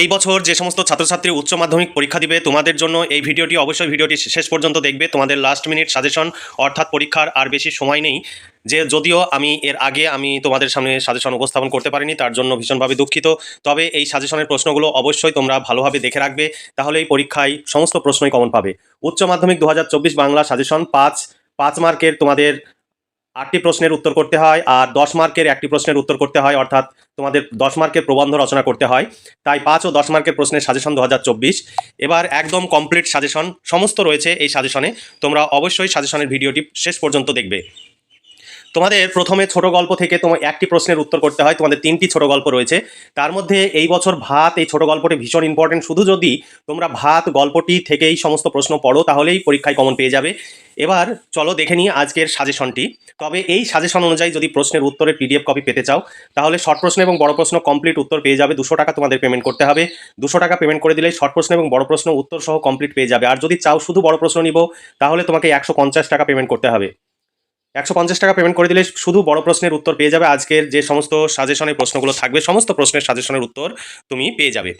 এই বছর যে সমস্ত ছাত্রছাত্রী উচ্চ মাধ্যমিক পরীক্ষা দিবে, তোমাদের জন্য এই ভিডিওটি অবশ্যই ভিডিওটি শেষ পর্যন্ত দেখবে। তোমাদের লাস্ট মিনিট সাজেশন অর্থাৎ পরীক্ষার আর বেশি সময় নেই। যে যদিও আমি এর আগে আমি তোমাদের সামনে সাজেশন উপস্থাপন করতে পারিনি, তার জন্য ভীষণভাবে দুঃখিত। তবে এই সাজেশনের প্রশ্নগুলো অবশ্যই তোমরা ভালোভাবে দেখে রাখবে, তাহলে এই পরীক্ষায় সমস্ত প্রশ্নই কমন পাবে। উচ্চ মাধ্যমিক দু হাজার চব্বিশ বাংলা সাজেশন পাঁচ পাঁচ মার্কের তোমাদের আটটি প্রশ্নের উত্তর করতে হয় আর দশ মার্কের একটি প্রশ্নের উত্তর করতে হয়, অর্থাৎ তোমাদের দশ মার্কের প্রবন্ধ রচনা করতে হয়। তাই পাঁচ ও দশ মার্কের প্রশ্নের সাজেশন দু হাজার চব্বিশ। এবার একদম কমপ্লিট সাজেশন সমস্ত রয়েছে এই সাজেশনে তোমরা অবশ্যই সাজেশনের ভিডিওটি শেষ পর্যন্ত দেখবে। তোমাদের প্রথমে ছোট গল্প থেকে তোমার একটি প্রশ্নের উত্তর করতে হয়। তোমাদের তিনটি ছোট গল্প রয়েছে। তার মধ্যে এই বছর ভাত, এই ছোট গল্পটি ভীষণ ইম্পর্টেন্ট শুধু যদি তোমরা ভাত, গল্পটি থেকেই সমস্ত প্রশ্ন পড়ো, তাহলেই পরীক্ষায় কমন পেয়ে যাবে। এবার চলো দেখে নিই আজকের সাজেশনটি তবে এই সাজেশন অনুযায়ী যদি প্রশ্নের উত্তরে পিডিএফ কপি পেতে চাও, তাহলে শর্ট প্রশ্ন এবং বড় প্রশ্ন কমপ্লিট উত্তর পেয়ে যাবে। দুশো টাকা তোমাদের পেমেন্ট করতে হবে। দুশো টাকা পেমেন্ট করে দিলে শর্ট প্রশ্ন এবং বড় প্রশ্ন উত্তর সহ কমপ্লিট পেয়ে যাবে। আর যদি চাও শুধু বড় প্রশ্ন নিব, তাহলে তোমাকে একশো পঞ্চাশ টাকা পেমেন্ট করতে হবে। একশো পঞ্চাশ টাকা পেমেন্ট করে দিলে শুধু বড় প্রশ্নের উত্তর পেয়ে যাবে। আজকের যে সমস্ত সাজেশনের প্রশ্নগুলো থাকবে, সমস্ত প্রশ্নের সাজেশনের উত্তর তুমি পেয়ে যাবে।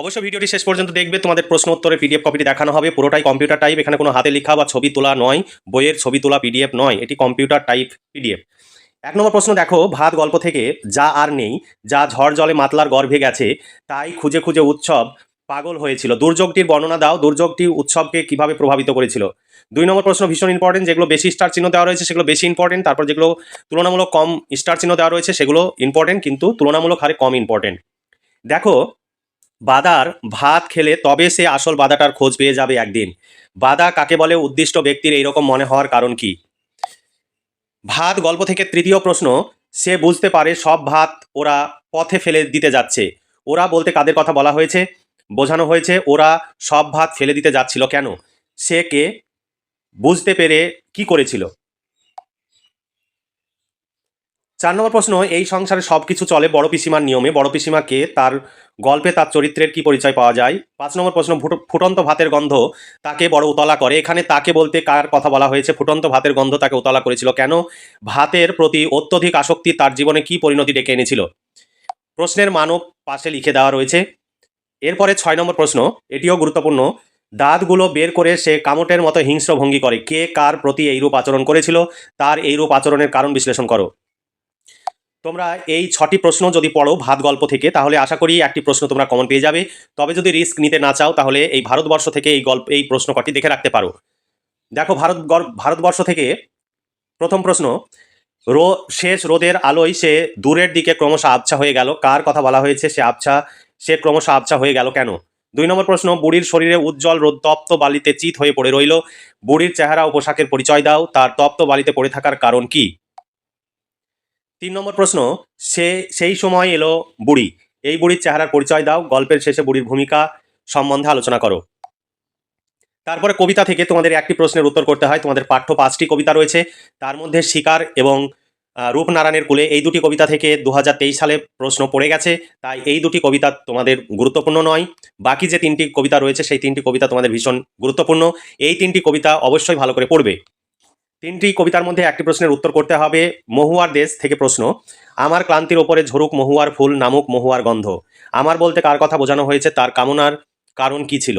অবশ্যই ভিডিওটি শেষ পর্যন্ত দেখবে, তোমাদের প্রশ্ন উত্তরের পিডিএফ কপিটি দেখানো হবে। পুরোটাই কম্পিউটার টাইপ এখানে কোনো হাতে লেখা বা ছবি তোলা নয়, বইয়ের ছবি তোলা পিডিএফ নয়, এটি কম্পিউটার টাইপ পিডিএফ এক নম্বর প্রশ্ন দেখো, ভাত গল্প থেকে যা আর নেই, যা ঝড় জলে মাতলার গর্ভে গেছে, তাই খুঁজে খুঁজে উৎসব পাগল হয়েছিল। দুর্যোগটির বর্ণনা দাও। দুর্যোগটি উৎসবকে কীভাবে প্রভাবিত করেছিল? দুই নম্বর প্রশ্ন, ভীষণ ইম্পর্টেন্ট যেগুলো বেশি স্টার চিহ্ন দেওয়া রয়েছে সেগুলো বেশি ইম্পর্টেন্ট তারপর যেগুলো তুলনামূলক কম স্টার চিহ্ন দেওয়া রয়েছে সেগুলো ইম্পর্টেন্ট কিন্তু তুলনামূলক হারে কম ইম্পর্টেন্ট দেখো, বাদার ভাত খেলে তবে সে আসল বাদাটার খোঁজ পেয়ে যাবে একদিন। বাদা কাকে বলে? উদ্দিষ্ট ব্যক্তির এইরকম মনে হওয়ার কারণ কি? ভাত গল্প থেকে তৃতীয় প্রশ্ন, সে বুঝতে পারে সব ভাত ওরা পথে ফেলে দিতে যাচ্ছে। ওরা বলতে কাদের কথা বলা হয়েছে? বোঝানো হয়েছে, ওরা সব ভাত ফেলে দিতে যাচ্ছিল কেন? সে কে? বুঝতে পেরে কি করেছিল? চার নম্বর প্রশ্ন, এই সংসারে সব কিছু চলে বড় পিসিমার নিয়মে। বড় পিসিমাকে তার গল্পে তার চরিত্রের কি পরিচয় পাওয়া যায়? পাঁচ নম্বর প্রশ্ন, ফুট- ফুটন্ত ভাতের গন্ধ তাকে বড় উতলা করে। এখানে তাকে বলতে কার কথা বলা হয়েছে? ফুটন্ত ভাতের গন্ধ তাকে উতলা করেছিল কেন? ভাতের প্রতি অত্যধিক আসক্তি তার জীবনে কি পরিণতি ডেকে এনেছিল? প্রশ্নের মানব পাশে লিখে দেওয়া রয়েছে এরপরে ছয় নম্বর প্রশ্ন, এটিও গুরুত্বপূর্ণ, দাঁতগুলো বের করে সে কামটের মতো হিংস্র ভঙ্গি করে। কে কার প্রতি এইরূপ আচরণ করেছিল? তার এইরূপ আচরণের কারণ বিশ্লেষণ করো। তোমরা এই ছটি প্রশ্ন যদি পড়ো ভাত গল্প থেকে, তাহলে আশা করি একটি প্রশ্ন তোমরা কমন পেয়ে যাবে। তবে যদি রিস্ক নিতে না চাও, তাহলে এই ভারতবর্ষ থেকে এই গল্প, এই প্রশ্ন কটি দেখে রাখতে পারো। দেখো, ভারত ভারতবর্ষ থেকে প্রথম প্রশ্ন, রো, শেষ রোদের আলোয় সে দূরের দিকে ক্রমশ আবছা হয়ে গেল। কার কথা বলা হয়েছে? সে আবছা সে ক্রমশ আবছা হয়ে গেল কেন? দুই নম্বর প্রশ্ন, বুড়ির শরীরে উজ্জ্বল রোদ তপ্ত বালিতে চিত হয়ে পড়ে রইল। বুড়ির চেহারা ও পোশাকের পরিচয় দাও, তার তপ্ত বালিতে পড়ে থাকার কারণ কি? তিন নম্বর প্রশ্ন, সে, সেই সময় এলো বুড়ি। এই বুড়ির চেহারার পরিচয় দাও, গল্পের শেষে বুড়ির ভূমিকা সম্বন্ধে আলোচনা করো। তারপরে কবিতা থেকে তোমাদের একটি প্রশ্নের উত্তর করতে হয়। তোমাদের পাঠ্য পাঁচটি কবিতা রয়েছে। তার মধ্যে শিকার এবং রূপনারায়ণের কুলে এই দুটি কবিতা থেকে দু হাজার তেইশ সালে প্রশ্ন পড়ে গেছে। তাই এই দুটি কবিতা তোমাদের গুরুত্বপূর্ণ নয়। বাকি যে তিনটি কবিতা রয়েছে, সেই তিনটি কবিতা তোমাদের ভীষণ গুরুত্বপূর্ণ। এই তিনটি কবিতা অবশ্যই ভালো করে পড়বে। তিনটি কবিতার মধ্যে একটি প্রশ্নের উত্তর করতে হবে, মহুয়ার দেশ থেকে প্রশ্ন, আমার ক্লান্তির ওপরে ঝরুক মহুয়ার ফুল নামুক মহুয়ার গন্ধ। আমার বলতে কার কথা বোঝানো হয়েছে, তার কামনার কারণ কি ছিল?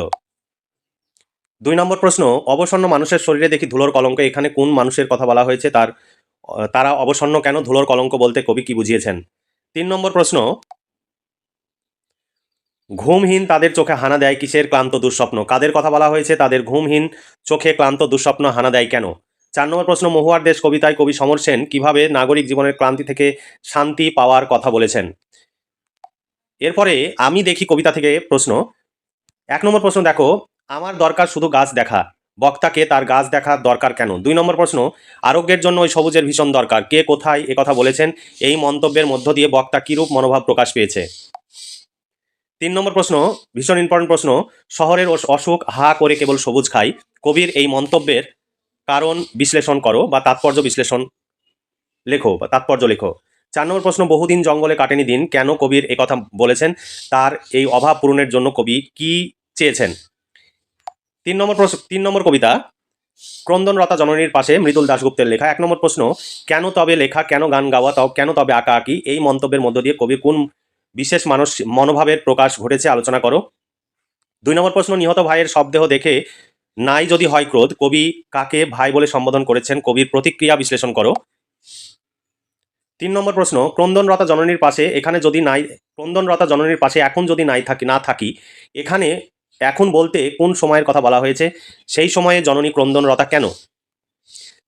দুই নম্বর প্রশ্ন, অবসন্ন মানুষের শরীরে দেখি ধুলোর কলঙ্ক। এখানে কোন মানুষের কথা বলা হয়েছে, তার তারা অবসন্ন কেন? ধুলোর কলঙ্ক বলতে কবি কি বুঝিয়েছেন? তিন নম্বর প্রশ্ন, ঘুমহীন তাদের চোখে হানা দেয় কিসের ক্লান্ত দুঃস্বপ্ন? কাদের কথা বলা হয়েছে? তাদের ঘুমহীন চোখে ক্লান্ত দুঃস্বপ্ন হানা দেয় কেন? চার নম্বর প্রশ্ন, মহুয়ার দেশ কবিতায় কবি সমর সেন কীভাবে নাগরিক জীবনের ক্লান্তি থেকে শান্তি পাওয়ার কথা বলেছেন? এরপরে আমি দেখি কবিতা থেকে প্রশ্ন, এক নম্বর প্রশ্ন দেখো, আমার দরকার শুধু গাছ দেখা। বক্তাকে তার গাছ দেখার দরকার কেন? দুই নম্বর প্রশ্ন, আরোগ্যের জন্য ওই সবুজের ভীষণ দরকার। কে কোথায় কথা বলেছেন? এই মন্তব্যের মধ্য দিয়ে বক্তা কিরূপ মনোভাব প্রকাশ পেয়েছে? তিন নম্বর প্রশ্ন, ভীষণ ইম্পর্টেন্ট প্রশ্ন, শহরের অসুখ হা করে কেবল সবুজ খাই। কবির এই মন্তব্যের কারণ বিশ্লেষণ করো বা তাৎপর্য বিশ্লেষণ লেখো বা তাৎপর্য লেখো। চার নম্বর প্রশ্ন, বহুদিন জঙ্গলে কাটেনি দিন, কেন কবির কথা বলেছেন? তার এই অভাব পূরণের জন্য কবি কি চেয়েছেন? তিন নম্বর প্রশ্ন, তিন নম্বর কবিতা, ক্রন্দনরতা জননীর পাশে মৃদুল দাশগুপ্তের লেখা। এক নম্বর প্রশ্ন, কেন তবে লেখা, কেন গান গাওয়া তাও কেন তবে আঁকা আঁকি? এই মন্তব্যের মধ্য দিয়ে কবি কোন বিশেষ মানস মনোভাবের প্রকাশ ঘটেছে আলোচনা করো। দুই নম্বর প্রশ্ন, নিহত ভাইয়ের শবদেহ দেখে নাই যদি হয় ক্রোধ, কবি কাকে ভাই বলে সম্বোধন করেছেন? কবির প্রতিক্রিয়া বিশ্লেষণ করো। তিন নম্বর প্রশ্ন, ক্রন্দনরতা জননীর পাশে এখানে যদি নাই, ক্রন্দনরতা জননীর পাশে এখন যদি নাই থাকি, না থাকি, এখানে এখন বলতে কোন সময়ের কথা বলা হয়েছে? সেই সময়ে জননী ক্রন্দনরতা কেন?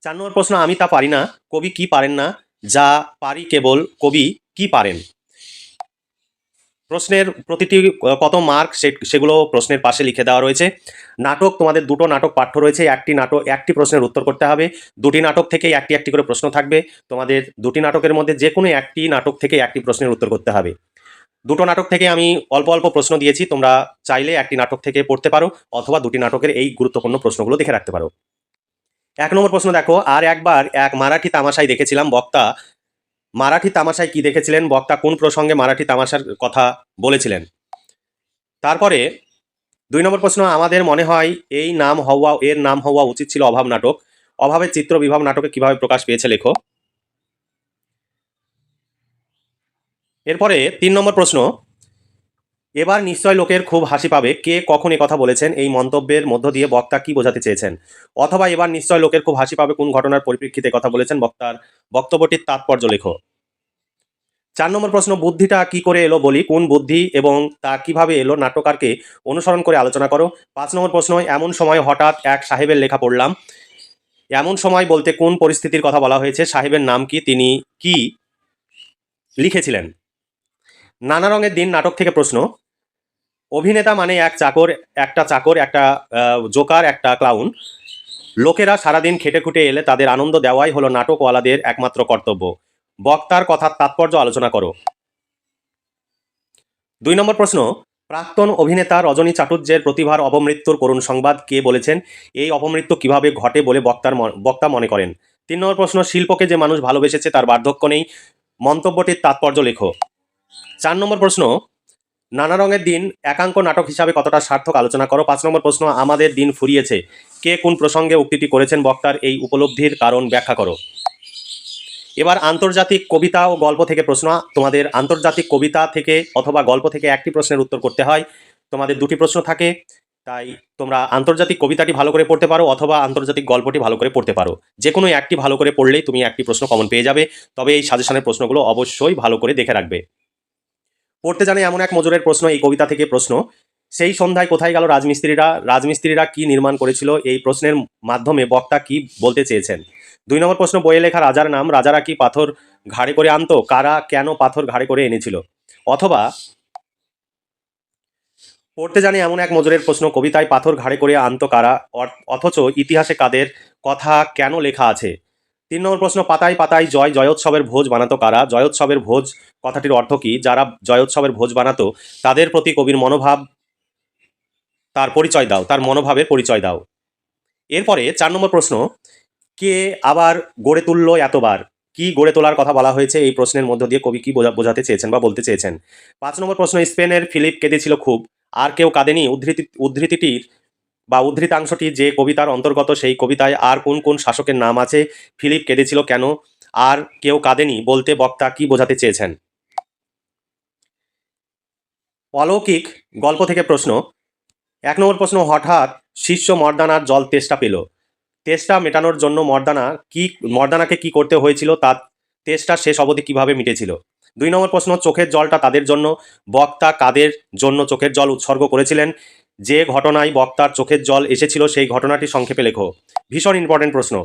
চার নম্বর প্রশ্ন, আমি তা পারি না। কবি কি পারেন না? যা পারি কেবল কবি কি পারেন? প্রশ্নের প্রতিটি কত মার্ক সেগুলো প্রশ্নের পাশে লিখে দেওয়া রয়েছে। নাটক, তোমাদের দুটো নাটক পাঠ্য রয়েছে। একটি নাটক, একটি প্রশ্নের উত্তর করতে হবে। দুটি নাটক থেকে একটি একটি করে প্রশ্ন থাকবে। তোমাদের দুটি নাটকের মধ্যে যে কোনো একটি নাটক থেকে একটি প্রশ্নের উত্তর করতে হবে। দুটো নাটক থেকে আমি অল্প অল্প প্রশ্ন দিয়েছি, তোমরা চাইলে একটি নাটক থেকে পড়তে পারো অথবা দুটি নাটকের এই গুরুত্বপূর্ণ প্রশ্নগুলো দেখে রাখতে পারো। এক নম্বর প্রশ্ন দেখো, আর একবার এক মারাঠি তামাশায় দেখেছিলাম, বক্তা। মারাঠি তামাশায় কি দেখেছিলেন? বক্তা কোন প্রসঙ্গে মারাঠি তামাশার কথা বলেছিলেন? তারপরে দুই নম্বর প্রশ্ন, আমাদের মনে হয় এই নাম হওয়া, এর নাম হওয়া উচিত ছিল অভাব নাটক। অভাবের চিত্র বিভাব নাটকে কীভাবে প্রকাশ পেয়েছে লেখো? এরপরে তিন নম্বর প্রশ্ন, এবার নিশ্চয় লোকের খুব হাসি পাবে কে কখন কথা বলেছেন, এই মন্তব্যের মধ্য দিয়ে বক্তা কি বোঝাতে চেয়েছেন। অথবা এবার নিশ্চয় লোকের খুব হাসি পাবে কোন ঘটনার পরিপ্রেক্ষিতে কথা বলেছেন বক্তার বক্তব্যটির তাৎপর্য লেখো। চার নম্বর প্রশ্ন, বুদ্ধিটা কি করে এলো বলি, কোন বুদ্ধি এবং তা কীভাবে এলো নাট্যকারকে অনুসরণ করে আলোচনা করো। পাঁচ নম্বর প্রশ্ন, এমন সময় হঠাৎ এক সাহেবের লেখা পড়লাম, এমন সময় বলতে কোন পরিস্থিতির কথা বলা হয়েছে, সাহেবের নাম কি, তিনি কি লিখেছিলেন? নানা রঙের দিন নাটক থেকে প্রশ্ন। অভিনেতা মানে এক চাকর, একটা চাকর, একটা জোকার, একটা ক্লাউন লোকেরা সারাদিন খেটে খুটে এলে তাদের আনন্দ দেওয়াই হলো নাটকওয়ালাদের একমাত্র কর্তব্য। বক্তার কথার তাৎপর্য আলোচনা করো। দুই নম্বর প্রশ্ন, প্রাক্তন অভিনেতা রজনী চাটুর্যের প্রতিভার অপমৃত্যুর করুণ সংবাদ কে বলেছেন? এই অপমৃত্যু কীভাবে ঘটে বলে বক্তার বক্তা মনে করেন? তিন নম্বর প্রশ্ন, শিল্পকে যে মানুষ ভালোবেসেছে তার বার্ধক্য নেই। মন্তব্যটির তাৎপর্য লেখো। চার নম্বর প্রশ্ন, নানা রঙের দিন একাঙ্ক নাটক হিসাবে কতটা সার্থক আলোচনা করো? পাঁচ নম্বর প্রশ্ন, আমাদের দিন ফুরিয়েছে। কে কোন প্রসঙ্গে উক্তিটি করেছেন বক্তার এই উপলব্ধির কারণ ব্যাখ্যা করো। এবার আন্তর্জাতিক কবিতা ও গল্প থেকে প্রশ্ন, তোমাদের আন্তর্জাতিক কবিতা থেকে অথবা গল্প থেকে একটি প্রশ্নের উত্তর করতে হয়। তোমাদের দুটি প্রশ্ন থাকে, তাই তোমরা আন্তর্জাতিক কবিতাটি ভালো করে পড়তে পারো অথবা আন্তর্জাতিক গল্পটি ভালো করে পড়তে পারো। যে কোনো একটি ভালো করে পড়লেই তুমি একটি প্রশ্ন কমন পেয়ে যাবে। তবে এই সাজেশনের প্রশ্নগুলো অবশ্যই ভালো করে দেখে রাখবে। পড়তে জানে এমন এক মজুরের প্রশ্ন, এই কবিতা থেকে প্রশ্ন। সেই সন্ধ্যায় কোথায় গেল রাজমিস্ত্রিরা? রাজমিস্ত্রিরা কি নির্মাণ করেছিল? এই প্রশ্নের মাধ্যমে বক্তা কি বলতে চেয়েছেন? দুই নম্বর প্রশ্ন, বইয়ে লেখা রাজার নাম, রাজারা কি পাথর ঘাড়ে করে আনতো? কারা কেন পাথর ঘাড়ে করে এনেছিল? অথবা পড়তে জানি এমন এক মজুরের প্রশ্ন, কবিতায় পাথর ঘাড়ে করে আনতো কারা? অথচ ইতিহাসে কাদের কথা কেন লেখা আছে? তিন নম্বর প্রশ্ন, পাতায় পাতায় জয়, জয়োৎসবের ভোজ বানাতো কারা? জয়োৎসবের ভোজ কথাটির অর্থ কি? যারা জয়োৎসবের ভোজ বানাতো, তাদের প্রতি কবির মনোভাব, তার পরিচয় দাও, তার মনোভাবের পরিচয় দাও। এরপরে চার নম্বর প্রশ্ন, কে আবার গড়ে তুললো এতবার? কি গড়ে তোলার কথা বলা হয়েছে? এই প্রশ্নের মধ্য দিয়ে কবি কি বোঝা- বোঝাতে চেয়েছেন বা বলতে চেয়েছেন? পাঁচ নম্বর প্রশ্ন, স্পেনের ফিলিপ কেঁদেছিল খুব। আর কেউ কাঁদেনি? উদ্ধৃতি, উদ্ধৃতিটির বা উদ্ধৃতাংশটি যে কবিতার অন্তর্গত সেই কবিতায় আর কোন কোন শাসকের নাম আছে? ফিলিপ কেঁদেছিল কেন? আর কেউ কাঁদেনি বলতে বক্তা কি বোঝাতে চেয়েছেন? অলৌকিক গল্প থেকে প্রশ্ন। এক নম্বর প্রশ্ন, হঠাৎ শিষ্য মর্দানার জল তেষ্টা পেল। তেষ্টা মেটানোর জন্য মর্দানা কি, মর্দানাকে কি করতে হয়েছিল? তার তেষ্টা শেষ অবধি কীভাবে মিটেছিল? দুই নম্বর প্রশ্ন, চোখের জলটা তাদের জন্য। বক্তা কাদের জন্য চোখের জল উৎসর্গ করেছিলেন? যে ঘটনায় বক্তার চোখের জল এসেছিল সেই ঘটনাটি সংক্ষেপে লেখো। ভীষণ ইম্পর্টেন্ট প্রশ্ন।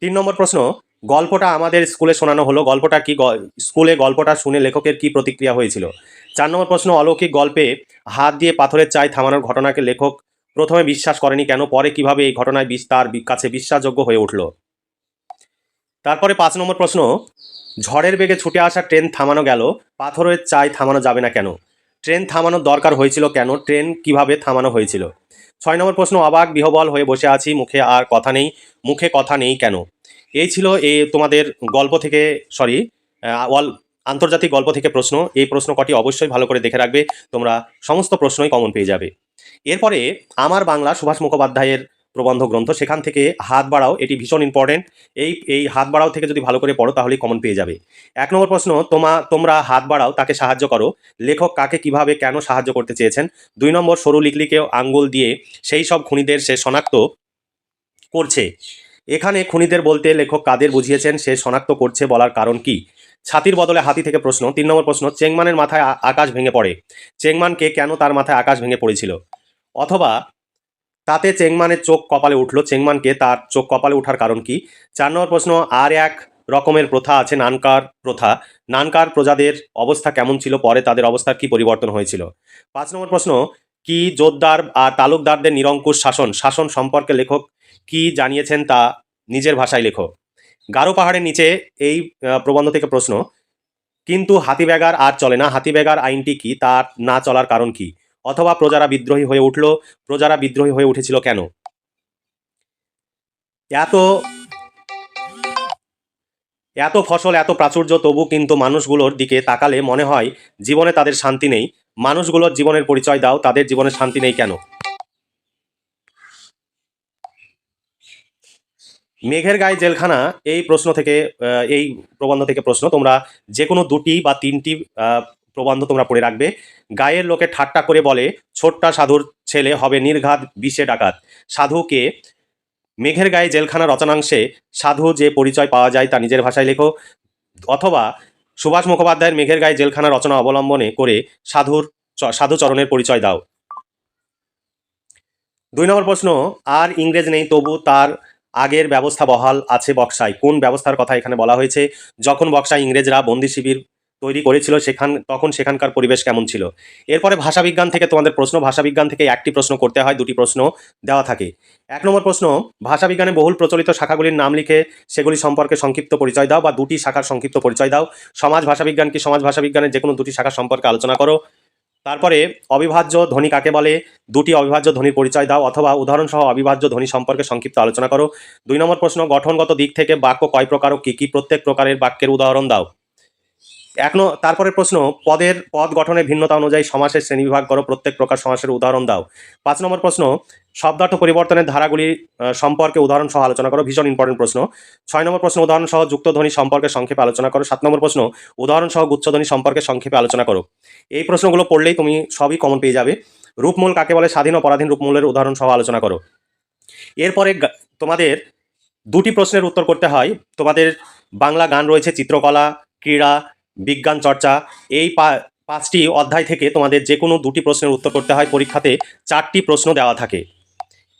তিন নম্বর প্রশ্ন, গল্পটা আমাদের স্কুলে শোনানো হলো, গল্পটা কি স্কুলে গল্পটা শুনে লেখকের কি প্রতিক্রিয়া হয়েছিল? চার নম্বর প্রশ্ন, অলৌকিক গল্পে হাত দিয়ে পাথরের চাই থামানোর ঘটনাকে লেখক প্রথমে বিশ্বাস করেনি কেন, পরে কীভাবে এই ঘটনায় তার কাছে বিশ্বাসযোগ্য হয়ে উঠল? তারপরে পাঁচ নম্বর প্রশ্ন, ঝড়ের বেগে ছুটে আসা ট্রেন থামানো গেল, পাথরের চাই থামানো যাবে না কেন? ট্রেন থামানোর দরকার হয়েছিল কেন? ট্রেন কীভাবে থামানো হয়েছিল? ছয় নম্বর প্রশ্ন, অবাক, বিহবল হয়ে বসে আছি, মুখে আর কথা নেই, মুখে কথা নেই কেন? এই ছিল এই তোমাদের গল্প থেকে সরি অল, আন্তর্জাতিক গল্প থেকে প্রশ্ন। এই প্রশ্ন কটি অবশ্যই ভালো করে দেখে রাখবে, তোমরা সমস্ত প্রশ্নই কমন পেয়ে যাবে। এরপরে আমার বাংলা সুভাষ মুখোপাধ্যায়ের প্রবন্ধ গ্রন্থ, সেখান থেকে হাত বাড়াও, এটি ভীষণ ইম্পর্টেন্ট এই এই হাত বাড়াও থেকে যদি ভালো করে পড়ো তাহলে কমন পেয়ে যাবে। এক নম্বর প্রশ্ন, তোমা, তোমরা হাত বাড়াও, তাকে সাহায্য করো। লেখক কাকে কীভাবে কেন সাহায্য করতে চেয়েছেন? দুই নম্বর, সরু লিকলিকে আঙ্গুল দিয়ে সেই সব খুনিদের সে শনাক্ত করছে। এখানে খুনিদের বলতে লেখক কাদের বুঝিয়েছেন, সে শনাক্ত করছে বলার কারণ কি? ছাতির বদলে হাতি থেকে প্রশ্ন, তিন নম্বর প্রশ্ন, চেংমানের মাথায় আকাশ ভেঙে পড়ে। চেংমানকে কেন তার মাথায় আকাশ ভেঙে পড়েছিল? অথবা তাতে চেংমানের চোখ কপালে উঠল। চেংমানকে তার চোখ কপালে ওঠার কারণ কি? চার নম্বর প্রশ্ন, আর এক রকমের প্রথা আছে নানকার প্রথা। নানকার প্রজাদের অবস্থা কেমন ছিল? পরে তাদের অবস্থার কি পরিবর্তন হয়েছিল? পাঁচ নম্বর প্রশ্ন, কি জোরদার আর তালুকদারদের নিরঙ্কুশ শাসন? শাসন সম্পর্কে লেখক কি জানিয়েছেন তা নিজের ভাষায় লেখো। গারো পাহাড়ের নিচে এই প্রবন্ধ থেকে প্রশ্ন, কিন্তু হাতিব্যাগার আর চলে না। হাতিব্যাগার আইনটি কি? তার না চলার কারণ কি? অথবা প্রজারা বিদ্রোহী হয়ে উঠল। প্রজারা বিদ্রোহী হয়ে উঠেছিল কেন? এত এত ফসল, এত প্রাচুর্য, তবু কিন্তু মানুষগুলোর দিকে তাকালে মনে হয় জীবনে তাদের শান্তি নেই। মানুষগুলোর জীবনের পরিচয় দাও, তাদের জীবনে শান্তি নেই কেন? মেঘের গায়ে জেলখানা, এই প্রশ্ন থেকে এই প্রবন্ধ থেকে প্রশ্ন, তোমরা যে কোনো দুটি বা তিনটি প্রবন্ধ তোমরা পড়ে রাখবে। গায়ের লোকে ঠাট্টা করে বলে, ছোট্টা সাধুর ছেলে হবে নির্ঘাত বিষে ডাকাত। সাধুকে মেঘের গায়ে জেলখানা রচনাংশে সাধু যে পরিচয় পাওয়া যায় তা নিজের ভাষায় লেখো। অথবা সুভাষ মুখোপাধ্যায়ের মেঘের গায়ে জেলখানা রচনা অবলম্বনে করে সাধুর সাধুচরণের পরিচয় দাও। দুই নম্বর প্রশ্ন, আর ইংরেজ নেই তবু তার আগের ব্যবস্থা বহাল আছে বক্সায়। কোন ব্যবস্থার কথা এখানে বলা হয়েছে? যখন বক্সায় ইংরেজরা বন্দি শিবির তৈরি করেছিল সেখান, তখন সেখানকার পরিবেশ কেমন ছিল? এরপরে ভাষাবিজ্ঞান থেকে তোমাদের প্রশ্ন, ভাষাবিজ্ঞান থেকে একটি প্রশ্ন করতে হয়, দুটি প্রশ্ন দেওয়া থাকে। এক নম্বর প্রশ্ন, ভাষাবিজ্ঞানে বহুল প্রচলিত শাখাগুলির নাম লিখে সেগুলি সম্পর্কে সংক্ষিপ্ত পরিচয় দাও বা দুটি শাখার সংক্ষিপ্ত পরিচয় দাও। সমাজ ভাষাবিজ্ঞান কি সমাজ ভাষাবিজ্ঞানের যে কোনো দুটি শাখা সম্পর্কে আলোচনা করো। তারপরে, অবিভাজ্য ধ্বনি কাকে বলে? দুটি অবিভাজ্য ধ্বনির পরিচয় দাও অথবা উদাহরণসহ অবিভাজ্য ধ্বনি সম্পর্কে সংক্ষিপ্ত আলোচনা করো। দুই নম্বর প্রশ্ন, গঠনগত দিক থেকে বাক্য কয় প্রকার ও কী কী প্রত্যেক প্রকারের বাক্যের উদাহরণ দাও। এক তারপরে প্রশ্ন, পদের পদ গঠনের ভিন্নতা অনুযায়ী সমাসের শ্রেণীবিভাগ করো, প্রত্যেক প্রকার সমাসের উদাহরণ দাও। পাঁচ নম্বর প্রশ্ন, শব্দার্থ পরিবর্তনের ধারাগুলি সম্পর্কে উদাহরণ সহ আলোচনা করো, ভীষণ ইম্পর্টেন্ট প্রশ্ন। ছয় নম্বর প্রশ্ন, উদাহরণ সহ যুক্তধ্বনি সম্পর্কে সংক্ষেপে আলোচনা করো। সাত নম্বর প্রশ্ন, উদাহরণ সহ গুচ্ছধ্বনি সম্পর্কে সংক্ষেপে আলোচনা করো। এই প্রশ্নগুলো পড়লেই তুমি সবই কমন পেয়ে যাবে। রূপমূল কাকে বলে? স্বাধীন ও পরাধীন রূপমূলের উদাহরণ সহ আলোচনা করো। এরপরে তোমাদের দুটি প্রশ্নের উত্তর করতে হয়। তোমাদের বাংলা গান রয়েছে, চিত্রকলা, ক্রীড়া বিজ্ঞান চর্চা, এই পাঁচটি অধ্যায় থেকে তোমাদের যে কোনো দুটি প্রশ্নের উত্তর করতে হয়। পরীক্ষাতে চারটি প্রশ্ন দেওয়া থাকে।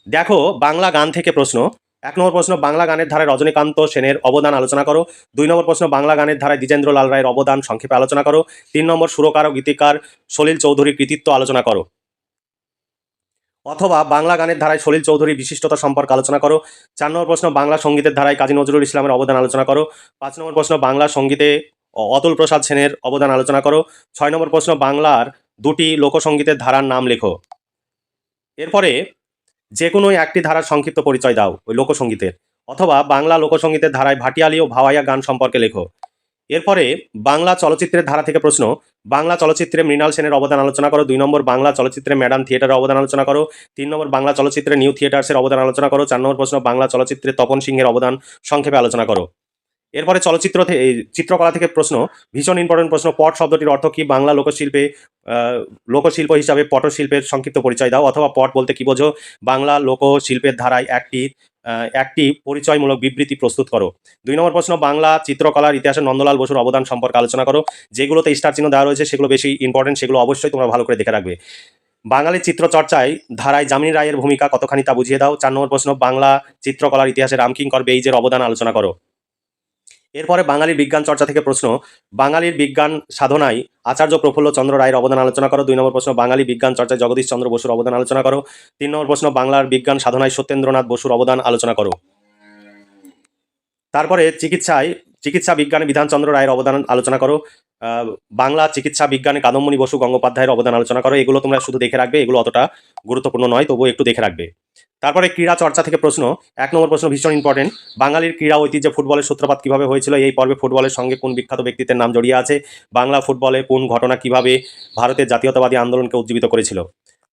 দেখো, বাংলা গান থেকে প্রশ্ন। এক নম্বর প্রশ্ন, বাংলা গানের ধারায় রজনীকান্ত সেনের অবদান আলোচনা করো। দুই নম্বর প্রশ্ন, বাংলা গানের ধারায় দ্বিজেন্দ্র লাল রায়ের অবদান সংক্ষেপে আলোচনা করো। তিন নম্বর সুরকার ও গীতিকার সলিল চৌধুরীর কৃতিত্ব আলোচনা করো। অথবা বাংলা গানের ধারায় সলিল চৌধুরীর বিশিষ্টতা সম্পর্কে আলোচনা করো। চার নম্বর প্রশ্ন, বাংলা সঙ্গীতের ধারায় কাজী নজরুল ইসলামের অবদান আলোচনা করো। পাঁচ নম্বর প্রশ্ন, বাংলা সঙ্গীতে অতুল প্রসাদ সেনের অবদান আলোচনা করো। ছয় নম্বর প্রশ্ন, বাংলার দুটি লোকসঙ্গীতের ধারার নাম লেখো। এরপরে যে কোনো একটি ধারার সংক্ষিপ্ত পরিচয় দাও ওই লোকসঙ্গীতের অথবা বাংলা লোকসঙ্গীতের ধারায় ভাটিয়ালি ও ভাওয়াইয়া গান সম্পর্কে লেখো। এরপরে বাংলা চলচ্চিত্রের ধারা থেকে প্রশ্ন, বাংলা চলচ্চিত্রে মৃণাল সেনের অবদান আলোচনা করো। দুই নম্বর, বাংলা চলচ্চিত্রে ম্যাডাম থিয়েটারের অবদান আলোচনা করো। তিন নম্বর, বাংলা চলচ্চিত্রে নিউ থিয়েটার্সের অবদান আলোচনা করো। চার নম্বর প্রশ্ন, বাংলা চলচ্চিত্রে তপন সিংহের অবদান সংক্ষেপে আলোচনা করো। এরপরে চলচ্চিত্র চিত্রকলা থেকে প্রশ্ন, ভীষণ ইম্পর্টেন্ট প্রশ্ন, পট শব্দটির অর্থ কি? বাংলা লোকশিল্পে লোকশিল্প হিসাবে পটশিল্পের সংক্ষিপ্ত পরিচয় দাও, অথবা পট বলতে কি বোঝো? বাংলা লোকশিল্পের ধারায় একটি একটি পরিচয়মূলক বিবৃতি প্রস্তুত করো। দুই নম্বর প্রশ্ন, বাংলা চিত্রকলার ইতিহাসে নন্দলাল বসুর অবদান সম্পর্কে আলোচনা করো। যেগুলোতে স্টার চিহ্ন দেওয়া রয়েছে, সেগুলো বেশি ইম্পর্টেন্ট সেগুলো অবশ্যই তোমরা ভালো করে দেখে রাখবে। বাঙালি চিত্রচর্চায় ধারায় যামিনী রায়ের ভূমিকা কতখানি তা বুঝিয়ে দাও? চার নম্বর প্রশ্ন, বাংলা চিত্রকলার ইতিহাসে রামকিঙ্কর বেইজের অবদান আলোচনা করো। এরপরে বাঙালির বিজ্ঞান চর্চা থেকে প্রশ্ন, বাঙালির বিজ্ঞান সাধনায় আচার্য প্রফুল্ল চন্দ্র রায়ের অবদান আলোচনা করো। দুই নম্বর প্রশ্ন, বাঙালি বিজ্ঞান চর্চায় জগদীশ চন্দ্র বসুর অবদান আলোচনা করো। তিন নম্বর প্রশ্ন, বাংলার বিজ্ঞান সাধনায় সত্যেন্দ্রনাথ বসুর অবদান আলোচনা করো। তারপরে চিকিৎসায় চিকিৎসা বিজ্ঞানে বিধানচন্দ্র রায়ের অবদান আলোচনা করো। বাংলা চিকিৎসা বিজ্ঞানে কাদম্বনী বসু গঙ্গোপাধ্যায়ের অবদান আলোচনা করো। এগুলো তোমরা শুধু দেখে রাখবে, এগুলো অতটা গুরুত্বপূর্ণ নয়, তবুও একটু দেখে রাখবে। তারপরে ক্রীড়া চর্চা থেকে প্রশ্ন, এক নম্বর প্রশ্ন ভীষণ ইম্পর্টেন্ট বাঙালির ক্রীড়া ঐতিহ্যে ফুটবলের সূত্রপাত কীভাবে হয়েছিল? এই পর্বে ফুটবলের সঙ্গে কোন বিখ্যাত ব্যক্তিত্বের নাম জড়িয়ে আছে? বাংলা ফুটবলে কোন ঘটনা কীভাবে ভারতের জাতীয়তাবাদী আন্দোলনকে উজ্জীবিত করেছিল?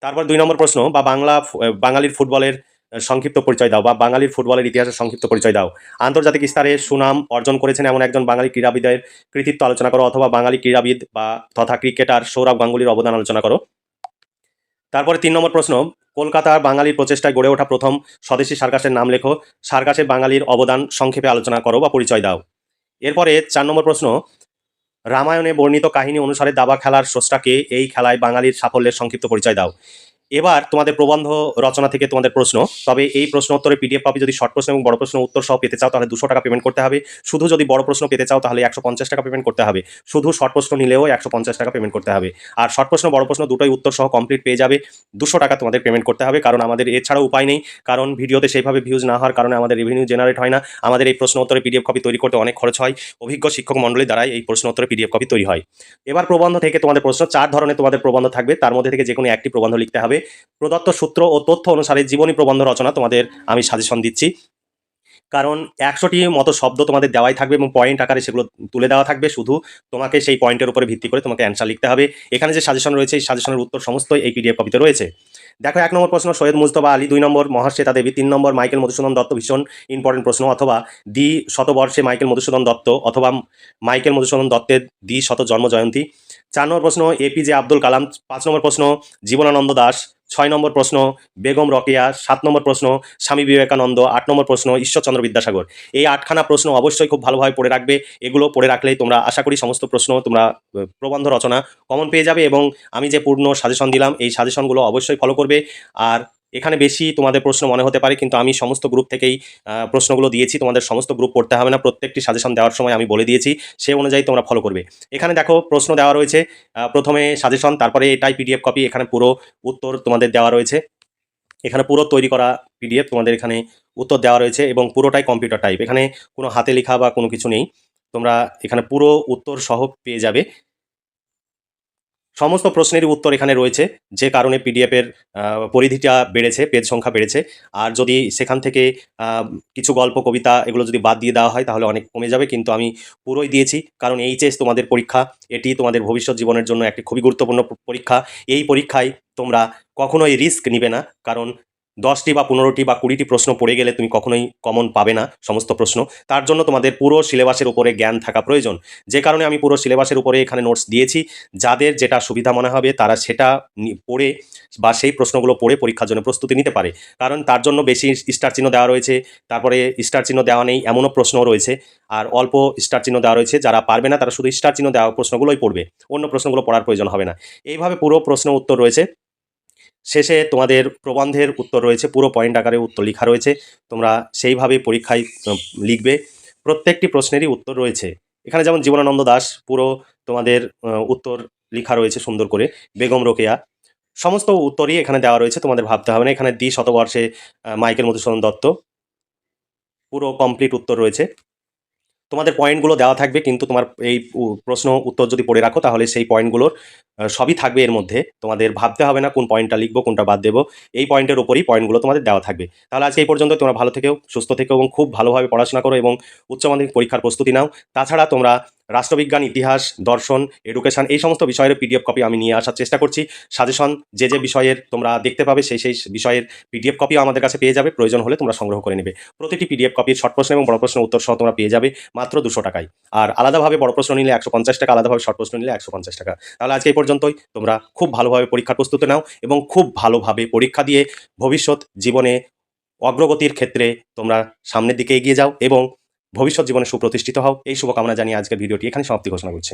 তারপর দুই নম্বর প্রশ্ন, বা বাংলা বাঙালির ফুটবলের সংক্ষিপ্ত পরিচয় দাও, বা বাঙালির ফুটবলের ইতিহাসের সংক্ষিপ্ত পরিচয় দাও। আন্তর্জাতিক স্তরে সুনাম অর্জন করেছেন এমন একজন বাঙালি ক্রীড়াবিদের কৃতিত্ব আলোচনা করো, অথবা বাঙালি ক্রীড়াবিদ বা তথা ক্রিকেটার সৌরভ গাঙ্গুলির অবদান আলোচনা করো। তারপরে তিন নম্বর প্রশ্ন কলকাতার বাঙালির প্রচেষ্টায় গড়ে ওঠা প্রথম স্বদেশী সার্কাসের নাম লেখো সার্কাসে বাঙালির অবদান সংক্ষেপে আলোচনা করো বা পরিচয় দাও। এরপরে চার নম্বর প্রশ্ন, রামায়ণে বর্ণিত কাহিনী অনুসারে দাবা খেলার স্রষ্টাকে এই খেলায় বাঙালির সাফল্যের সংক্ষিপ্ত পরিচয় দাও। এবার তোমাদের প্রবন্ধ রচনা থেকে তোমাদের প্রশ্ন। তবে এই প্রশ্ন উত্তরে পিডিএফ কপি যদি শর্ট প্রশ্ন এবং বড় প্রশ্ন উত্তর সহ পেতে চাও, তাহলে দুশো টাকা পেমেন্ট করতে হবে। শুধু যদি বড় প্রশ্ন পেতে চাও, তাহলে একশো পঞ্চাশ টাকা পেমেন্ট করতে হবে। শুধু শর্ট প্রশ্ন নিলেও একশো পঞ্চাশ টাকা পেমেন্ট করতে হবে। আর শর্ট প্রশ্ন, বড় প্রশ্ন দুটোই উত্তর সহ কমপ্লিট পেয়ে যাবে। দুশো টাকা তোমাদের পেমেন্ট করতে হবে, কারণ আমাদের এছাড়াও উপায় নেই। কারণ ভিডিওতে সেইভাবে ভিউজ না হওয়ার কারণে আমাদের রেভিনিউ জেনারেট হয় না। আমাদের এই প্রশ্ন উত্তরে পিডিএফ কপি তৈরি করতে অনেক খরচ হয়। অভিজ্ঞ শিক্ষক মণ্ডলী দ্বারাই এই প্রশ্ন উত্তরে পিডিএফ কপি তৈরি হয়। এবার প্রবন্ধ থেকে তোমাদের প্রশ্ন, চার ধরনের তোমাদের প্রবন্ধ থাকবে। তার মধ্যে থেকে যে কোনো একটি প্রবন্ধ লিখতে হবে। প্রদত্ত সূত্র ও তথ্য অনুসারে জীবনী প্রবন্ধ রচনা তোমাদের আমি সাজেশন দিচ্ছি। কারণ একশোটি মতো শব্দ তোমাদের দেওয়াই থাকবে এবং পয়েন্ট আকারে সেগুলো তুলে দেওয়া থাকবে। শুধু তোমাকে সেই পয়েন্টের উপরে ভিত্তি করে তোমাকে অ্যান্সার লিখতে হবে। এখানে যে সাজেশন রয়েছে, এই সাজেশনের উত্তর সমস্তই এই পিডিএফ কপিতে রয়েছে। দেখো, এক নম্বর প্রশ্ন, সৈয়দ মুস্তফা আলী, দুই নম্বর মহাশ্বেতা দেবী, তিন নম্বর মাইকেল মধুসূদন দত্ত, ভীষণ ইম্পর্টেন্ট প্রশ্ন। অথবা দ্বি শতবর্ষে মাইকেল মধুসূদন দত্ত, অথবা মাইকেল মধুসূদন দত্তের দ্বি শত জন্ম জয়ন্তী। চার নম্বর প্রশ্ন এপিজে আব্দুল কালাম, পাঁচ নম্বর প্রশ্ন, জীবনানন্দ দাস, ছয় নম্বর প্রশ্ন, বেগম রকেয়া, সাত নম্বর প্রশ্ন, স্বামী বিবেকানন্দ, আট নম্বর প্রশ্ন, ঈশ্বরচন্দ্র বিদ্যাসাগর। এই আটখানা প্রশ্ন অবশ্যই খুব ভালোভাবে পড়ে রাখবে, এগুলো পড়ে রাখলেই তোমরা আশা করি সমস্ত প্রশ্ন তোমরা প্রবন্ধ রচনা কমন পেয়ে যাবে এবং আমি যে পূর্ণ সাজেশন দিলাম, এই সাজেশনগুলো অবশ্যই ফলো করবে। আর এখানে বেশি তোমাদের প্রশ্ন মনে হতে পারে, কিন্তু আমি সমস্ত গ্রুপ থেকেই প্রশ্নগুলো দিয়েছি। তোমাদের সমস্ত গ্রুপ পড়তে হবে না, প্রত্যেকটি সাজেশন দেওয়ার সময় আমি বলে দিয়েছি, সে অনুযায়ী তোমরা ফলো করবে। এখানে দেখো, প্রশ্ন দেওয়া রয়েছে প্রথমে সাজেশন তারপরে এটাই পিডিএফ কপি এখানে পুরো উত্তর তোমাদের দেওয়া রয়েছে। এখানে পুরো তৈরি করা পিডিএফ তোমাদের এখানে উত্তর দেওয়া রয়েছে, এবং পুরোটাই কম্পিউটার টাইপ এখানে কোনো হাতে লেখা বা কোনো কিছু নেই। তোমরা এখানে পুরো উত্তর সহ পেয়ে যাবে। সমস্ত প্রশ্নেরই উত্তর এখানে রয়েছে। যে কারণে পিডিএফের পরিধিটা বেড়েছে, পেজ সংখ্যা বেড়েছে। আর যদি সেখান থেকে কিছু গল্প, কবিতা এগুলো যদি বাদ দিয়ে দেওয়া হয়, তাহলে অনেক কমে যাবে। কিন্তু আমি পুরোই দিয়েছি। কারণ এইচএস তোমাদের পরীক্ষা, এটি তোমাদের ভবিষ্যৎ জীবনের জন্য একটি খুবই গুরুত্বপূর্ণ পরীক্ষা। এই পরীক্ষায় তোমরা কখনোই রিস্ক নিবে না। কারণ দশটি বা পনেরোটি বা কুড়িটি প্রশ্ন পড়ে গেলে তুমি কখনোই কমন পাবে না সমস্ত প্রশ্ন। তার জন্য তোমাদের পুরো সিলেবাসের উপরে জ্ঞান থাকা প্রয়োজন। যে কারণে আমি পুরো সিলেবাসের উপরে এখানে নোটস দিয়েছি। যাদের যেটা সুবিধা মনে হবে তারা সেটা পড়ে বা সেই প্রশ্নগুলো পড়ে পরীক্ষার জন্য প্রস্তুতি নিতে পারে। কারণ তার জন্য বেশি স্টার চিহ্ন দেওয়া রয়েছে। তারপরে স্টার চিহ্ন দেওয়া নেই, এমনও প্রশ্নও রয়েছে। আর অল্প স্টার চিহ্ন দেওয়া রয়েছে। যারা পারবে না তারা শুধু স্টার চিহ্ন দেওয়া প্রশ্নগুলোই পড়বে। অন্য প্রশ্নগুলো পড়ার প্রয়োজন হবে না। এইভাবে পুরো প্রশ্ন উত্তর রয়েছে। শেষে তোমাদের প্রবন্ধের উত্তর রয়েছে, পুরো পয়েন্ট আকারে উত্তর লেখা রয়েছে। তোমরা সেইভাবে পরীক্ষায় লিখবে। প্রত্যেকটি প্রশ্নেরই উত্তর রয়েছে। এখানে যেমন জীবনানন্দ দাস পুরো তোমাদের উত্তর লেখা রয়েছে সুন্দর করে। বেগম রোকেয়া। সমস্ত উত্তরই এখানে দেওয়া রয়েছে, তোমাদের ভাবতে হবে না। এখানে দ্বি শতবর্ষে মাইকেল মধুসূদন দত্ত। পুরো কমপ্লিট উত্তর রয়েছে। তোমাদের পয়েন্টগুলো দেওয়া থাকবে, কিন্তু তোমার এই প্রশ্ন উত্তর যদি পড়ে রাখো, তাহলে সেই পয়েন্টগুলোর সবই থাকবে এর মধ্যে। তোমাদের ভাবতে হবে না কোন পয়েন্টটা লিখব, কোনটা বাদ দেবো। এই পয়েন্টের উপরই পয়েন্টগুলো তোমাদের দেওয়া থাকবে। তাহলে আজকে এই পর্যন্ত তোমরা ভালো থেকেও, সুস্থ থেকেও, এবং খুব ভালোভাবে পড়াশোনা করো এবং উচ্চ মাধ্যমিক পরীক্ষার প্রস্তুতি নাও। তাছাড়া তোমরা রাষ্ট্রবিজ্ঞান, ইতিহাস, দর্শন এডুকেশন এই সমস্ত বিষয়ের পিডিএফ কপি আমি নিয়ে আসার চেষ্টা করছি। সাজেশন যে যে বিষয়ের তোমরা দেখতে পাবে সেই সেই বিষয়ের পিডিএফ কপিও আমাদের কাছে পেয়ে যাবে। প্রয়োজন হলে তোমরা সংগ্রহ করে নেবে। প্রতিটি পিডিএফ কপির শর্ট প্রশ্ন এবং বড় প্রশ্নের উত্তর সহ তোমরা পেয়ে যাবে মাত্র দুশো টাকায়। আর আলাদাভাবে বড় প্রশ্ন নিলে একশো পঞ্চাশ টাকা, আলাদাভাবে শর্ট প্রশ্ন নিলে একশো পঞ্চাশ টাকা। তাহলে আজকে এই পর্যন্তই। তোমরা খুব ভালোভাবে পরীক্ষার প্রস্তুতি নাও এবং খুব ভালোভাবে পরীক্ষা দিয়ে ভবিষ্যৎ জীবনে অগ্রগতির ক্ষেত্রে তোমরা সামনের দিকে এগিয়ে যাও এবং ভবিষ্যৎ জীবনে সুপ্রতিষ্ঠিত হও। এই শুভকামনা জানিয়ে আজকের ভিডিওটি এখানে সমাপ্তি ঘোষণা করছি।